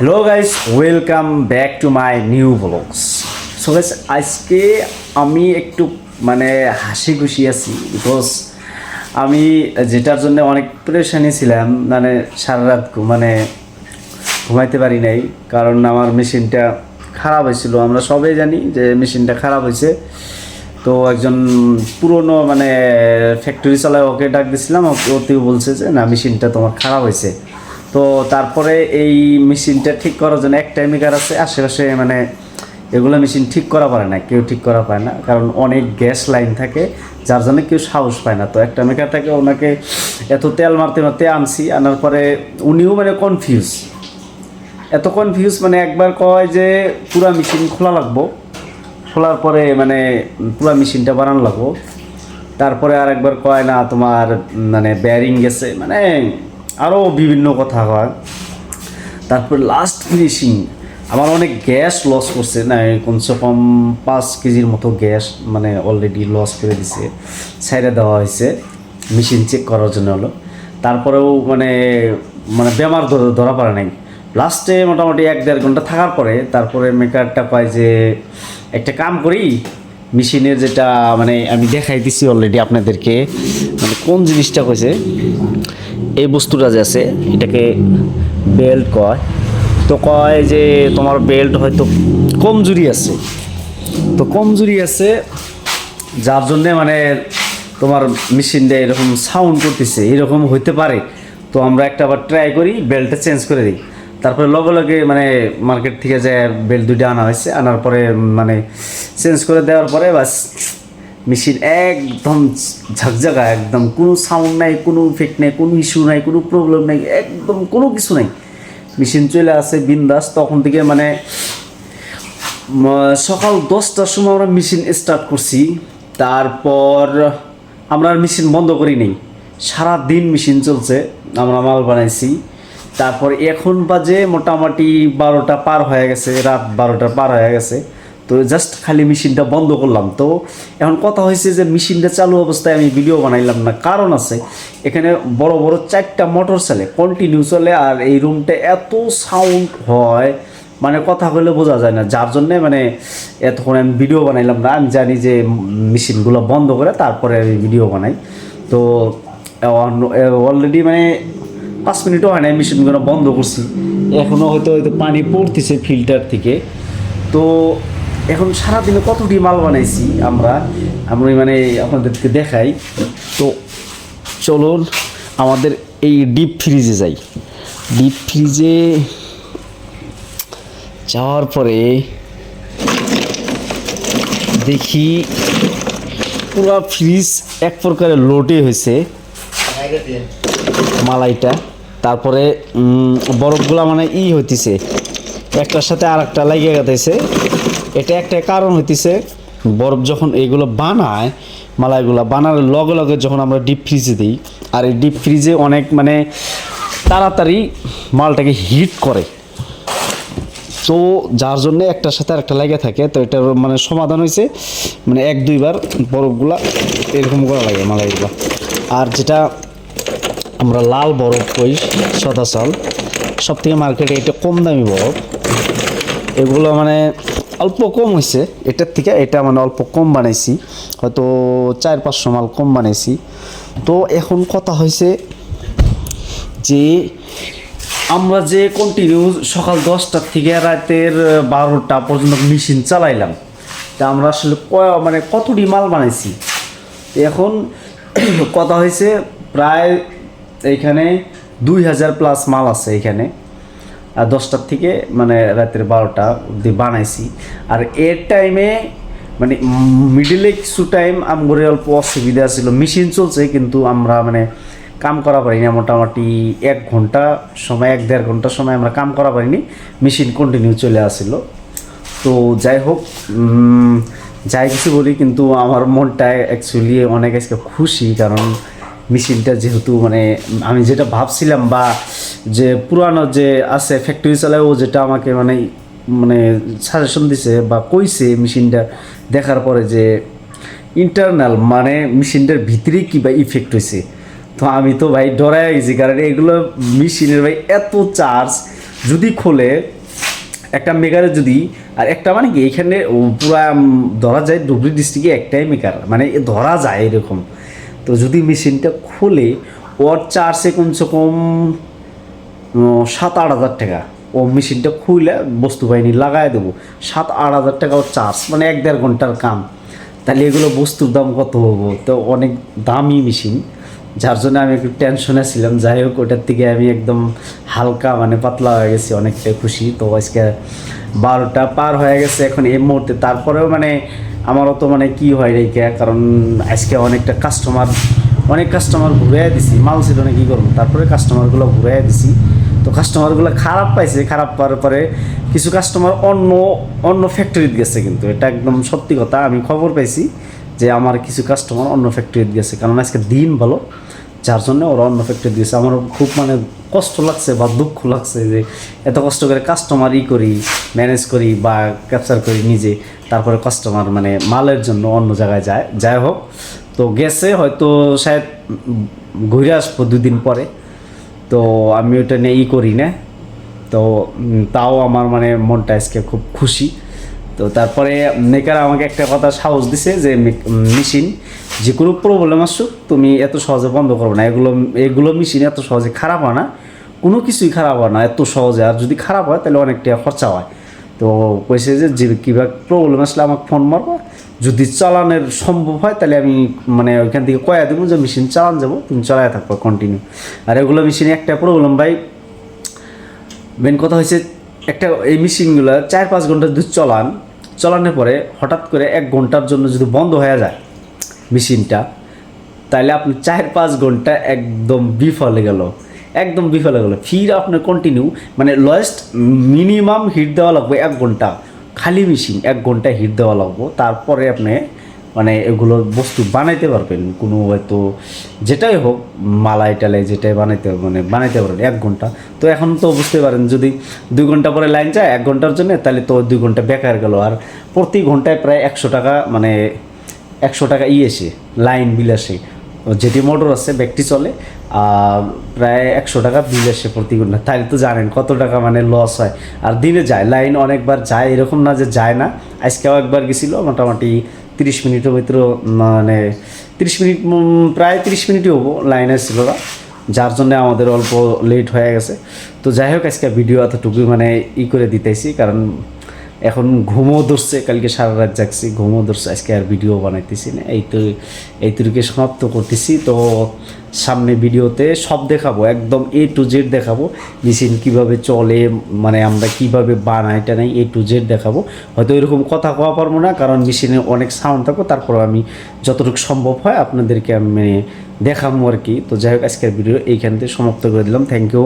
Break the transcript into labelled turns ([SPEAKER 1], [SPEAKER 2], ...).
[SPEAKER 1] Hello guys welcome back to my new vlogs so guys আজকে আমি একটু মানে হাসি খুশি আছি বিকজ আমি যেটার জন্য অনেক প্রেশানি ছিলাম মানে সারা রাত মানে ঘুমাইতে পারি নাই, কারণ আমার মেশিনটা খারাপ হয়েছিল। আমরা সবাই জানি যে মেশিনটা খারাপ হয়েছে। তো একজন পুরনো মানে ফ্যাক্টরি চালায় ওকে ডাক দিছিলাম ওকে ওতেও বলছে যে, না, মেশিনটা তোমার খারাপ হয়েছে। তো তারপরে এই মেশিনটা ঠিক করার জন্য একটা মেকার আছে, আশেপাশে মানে এগুলো মেশিন ঠিক করা পারে না, কেউ ঠিক করা পায় না, কারণ অনেক গ্যাস লাইন থাকে, যার জন্য কেউ সাহস পায় না। তো একটা মেকার থাকে, ওনাকে এত তেল মারতে মারতে আনছি, আনার পরে উনিও মানে কনফিউজ এত কনফিউজ মানে একবার কয় যে পুরা মেশিন খোলা লাগবো, খোলার পরে মানে পুরা মেশিনটা বানানো লাগবো। তারপরে আর একবার কয় না তোমার মানে ব্যারিং গেছে মানে আরও বিভিন্ন কথা হয়। তারপর লাস্ট ফিনিশিং আমার অনেক গ্যাস লস করছে। না কমসে কম পাঁচ কেজির মতো গ্যাস মানে অলরেডি লস করে দিছে সাইডে দেওয়া হয়েছে। মেশিন চেক করার জন্য হলো। তারপরেও মানে মানে বেমার ধর- পড়ে নাই। লাস্টে মোটামুটি এক দেড় ঘণ্টা থাকার পরে, তারপরে মেকারটা পায় যে, একটা কাম করি মেশিনের যেটা মানে আমি দেখাই দিছি অলরেডি আপনাদেরকে মানে কোন জিনিসটা কইছে? এই বস্তুটা যে আছে, এটাকে বেল্ট কয়। তো কয় যে তোমার বেল্ট হয়তো কমজুরি আছে। তো কমজুরি আছে, যার জন্যে মানে তোমার মেশিনটা এরকম সাউন্ড করতেছে, এরকম হইতে পারে। তো আমরা একটা আবার ট্রাই করি, বেল্টটা চেঞ্জ করে দিই। তারপরে লগে লগে মানে মার্কেট থেকে যে বেল্ট দুইটা আনা হয়েছে, আনার পরে মানে চেঞ্জ করে দেওয়ার পরে বাস মেশিন একদম ঝকঝকা, একদম কোনো সাউন্ড নাই, কোনো ইফেক্ট নাই, কোনো ইস্যু নাই, কোনো প্রবলেম নাই, একদম কোনো কিছু নাই। মেশিন চলে আসে বিন্দাস, তখন থেকে মানে সকাল দশটার সময় আমরা মেশিন স্টার্ট করছি। তারপর আমরা মেশিন বন্ধ করি নেই। সারা দিন মেশিন চলছে, আমরা মাল বানাইছি। তারপর এখন বাজে মোটামুটি বারোটা পার হয়ে গেছে, রাত বারোটা পার হয়ে গেছে। তো জাস্ট খালি মেশিনটা বন্ধ করলাম। তো এখন কথা হয়েছে যে মেশিনটা চালু অবস্থায় আমি ভিডিও বানাইলাম না। কারণ আছে, এখানে বড় বড় চারটা মোটর চলে কন্টিনিউ চলে আর এই রুমটা এত সাউন্ড হয় মানে কথা বলে বোঝা যায় না। যার জন্যে মানে এতক্ষণ আমি ভিডিও বানাইলাম না। আমি জানি যে মেশিনগুলো বন্ধ করে তারপরে আমি ভিডিও বানাই। তো অলরেডি মানে পাঁচ মিনিটও হয় না মেশিনগুলো বন্ধ করছি। এখনও হয়তো হয়তো পানি পড়তেছে ফিল্টার থেকে। তো এখন সারাদিনে কতটি মাল বানাইছি আমরা? আমি মানে আপনাদেরকে দেখাই। তো চলুন, আমাদের এই ডিপ ফ্রিজে যাই। ডিপ ফ্রিজে যাওয়ার পরে দেখি পুরো ফ্রিজ এক প্রকারের লোডে হয়েছে। মালাইটা। তারপরে বরফগুলা মানে ই হইতেছে। একটার সাথে আর একটা লাগিয়ে গেতেছে। এটা একটা কারণ হইতেছে, বরফ যখন এইগুলো বানায়, মালাইগুলো বানার লগে লগে যখন আমরা ডিপ ফ্রিজে দিই, আর এই ডিপ ফ্রিজে অনেক মানে তাড়াতাড়ি মালটাকে হিট করে। তো যার জন্য একটার সাথে আরেকটা লেগে থাকে, তো এটার মানে সমাধান হয়েছে মানে এক দুইবার বরফগুলা এরকম করা লাগে মালাইগুলো। আর যেটা আমরা লাল বরফ কই, সদা চাল সব থেকে মার্কেটে এটা কম দামি বরফ। এগুলো মানে অল্প কম হয়েছে এটার থেকে এটা মানে অল্প কম বানাইছি। হয়তো চার, পাঁচশো মাল কম বানাইছি। তো এখন কথা হয়েছে যে আমরা যে কন্টিনিউ সকাল দশটার থেকে রাতের বারোটা পর্যন্ত মেশিন চালাইলাম। তা আমরা আসলে কয়- মানে কতটি মাল বানাইছি? এখন কথা হয়েছে প্রায় এইখানে দুই হাজার প্লাস মাল আছে এখানে। দশটার থেকে মানে রাতের বারোটা অব্দি বানাইছি। আর এর টাইমে মানে মিডিলে কিছু টাইম আমগরে অল্প অসুবিধা ছিল। মেশিন চলছে কিন্তু আমরা মানে কাম করা পারিনি। মোটামুটি এক ঘণ্টা সময়, এক দেড় ঘণ্টা সময় আমরা কাম করা পারিনি। মেশিন কন্টিনিউ চলে আসছিল তো যাই হোক যাই কিছু বলি কিন্তু আমার মনটা অ্যাকচুয়ালি অনেক আজকে খুশি কারণ মেশিনটা যেহেতু মানে আমি যেটা ভাবছিলাম বা যে পুরানো যে আছে ফ্যাক্টরি চালায় ও যেটা আমাকে মানে মানে সাজেশন দিছে বা কইছে মেশিনটা দেখার পরে যে ইন্টারনাল মানে মেশিনটার ভিতরে কি বা ইফেক্ট হয়েছে তো আমি তো ভাই ডরাই গেছি কারণ এগুলো মেশিনের ভাই এত চার্জ যদি খোলে একটা মেকারে যদি, আর একটা মানে কি এখানে পুরা ধরা যায় ডুবরি ডিস্ট্রিক্টে একটাই মেকার মানে ধরা যায় এরকম। তো যদি মেশিনটা খোলে, ওর চার্জে কমসে কম সাত আট হাজার টাকা। ও মেশিনটা খুলে বস্তু বাহিনী লাগাই দেবো। সাত আট হাজার টাকা ওর চার্জ মানে এক দেড় ঘণ্টার কাম। তাহলে এগুলো বস্তুর দাম কত হব? তো অনেক দামি মেশিন, যার জন্য আমি একটু টেনশনে ছিলাম। যাই হোক, ওটার থেকে আমি একদম হালকা মানে পাতলা হয়ে গেছি, অনেকটাই খুশি। তো আজকে বারোটা পার হয়ে গেছে এখন এই মুহূর্তে। তারপরেও মানে আমারও তো মানে কি হয় রেখে কারণ আজকে অনেকটা কাস্টমার অনেক কাস্টমার ঘুরাই দিছি। মাল ছিল না, কি করব? তারপরে কাস্টমারগুলো ঘুরাই দিছি। তো কাস্টমারগুলো খারাপ পাইছে, খারাপ পাওয়ার পরে কিছু কাস্টমার অন্য অন্য ফ্যাক্টরিতে গেছে কিন্তু। এটা একদম সত্যি কথা, আমি খবর পাইছি যে আমার কিছু কাস্টমার অন্য ফ্যাক্টরিতে গেছে। কারণ আজকে দিন ভালো। যার জন্য ওরা অন্য ফ্যাক্টরি দিয়েছে। আমার খুব মানে কষ্ট লাগছে বা দুঃখ লাগছে যে এত কষ্ট করে কাস্টমার ই করি ম্যানেজ করি বা ক্যাপচার করি নিজে, তারপরে কাস্টমার মানে মালের জন্য অন্য জায়গায় যায়। যাই হোক, তো গেছে হয়তো শায়দ ঘুরে আসব দুদিন পরে। তো আমি ওটা নিয়ে ই করি না। তো তাও আমার মানে মনটা আজকে খুব খুশি। তো তারপরে মেকার আমাকে একটা কথা সাহস দিছে যে মেশিন যে কোনো প্রবলেম আসুক, তুমি এত সহজে বন্ধ করবে না। এগুলো এগুলো মেশিন এত সহজে খারাপ হয় না। কোনো কিছুই খারাপ হয় না, এত সহজে। আর যদি খারাপ হয়, তাহলে অনেকটা খরচা হয়। তো কইছে যে যে কীভাবে প্রবলেম আসলে আমাকে ফোন মারবো। যদি চালানোর সম্ভব হয়, তাহলে আমি মানে ওইখান থেকে কয়া দেবো যে, মেশিন চালান যাব, তুমি চালায় থাকব কন্টিনিউ আর এগুলো মেশিনে একটা প্রবলেম ভাই। মেন কথা হয়েছে একটা এই মেশিনগুলো চার পাঁচ ঘণ্টা যদি চলান। চলানোর পরে হঠাৎ করে এক ঘণ্টার জন্য যদি বন্ধ হয়ে যায় মেশিনটা তাহলে আপনি চার পাঁচ ঘণ্টা একদম বিফলে গেল, একদম বিফলে গেল। ফির আপনার কন্টিনিউ মানে লয়েস্ট মিনিমাম হিট দেওয়া লাগবে এক ঘণ্টা। খালি মেশিন এক ঘণ্টা হিট দেওয়া লাগবে। তারপরে আপনি মানে এগুলো বস্তু বানাইতে পারবেন, কোনো হয়তো যেটাই হোক, মালাই টালাই যেটাই বানাইতে মানে বানাইতে পারেন এক ঘণ্টা। তো এখন তো বুঝতে পারেন, যদি দুই ঘণ্টা পরে লাইন যায়, এক ঘণ্টার জন্য, তাহলে তো দুই ঘণ্টা বেকার গেল। আর প্রতি ঘন্টায় প্রায় একশো টাকা মানে একশো টাকা ই এসে, লাইন বিল আসে। যেটি মোটর আছে, ব্যাগটি চলে, আর প্রায় একশো টাকা বিল আসে প্রতি ঘণ্টা। তাহলে তো জানেন কত টাকা মানে লস হয়। আর দিনে যায়, লাইন অনেকবার যায়, এরকম না যে যায় না। আজকেও একবার গেছিল, মোটামুটি তিরিশ মিনিটের ভিতরে মানে তিরিশ মিনিট প্রায় তিরিশ মিনিটই হব লাইন না যার জন্য আমাদের অল্প লেট হয়ে গেছে। তো যাই হোক, আজকে ভিডিও এতটুকু মানে ই করে দিতেছি, কারণ এখন ঘুমও ধরছে, কালকে সারা রাত জাগছি, ঘুমও ধরছে, আজকে আর ভিডিও বানাইতেছি না। এই তো, এই তুরিকে সমাপ্ত করতেছি। তো সামনে ভিডিওতে সব দেখাবো, একদম এ টু জেড দেখাবো। মেশিন কীভাবে চলে মানে আমরা কীভাবে বানাই টানাই এ টু জেড দেখাবো। হয়তো এরকম কথা কওয়া পারব না, কারণ মেশিনে অনেক সাউন্ড থাকব তারপর আমি যতটুকু সম্ভব হয় আপনাদেরকে আমি দেখাবো আর কি। তো যাই হোক, আজকের ভিডিও এইখান থেকে সমাপ্ত করে দিলাম। Thank you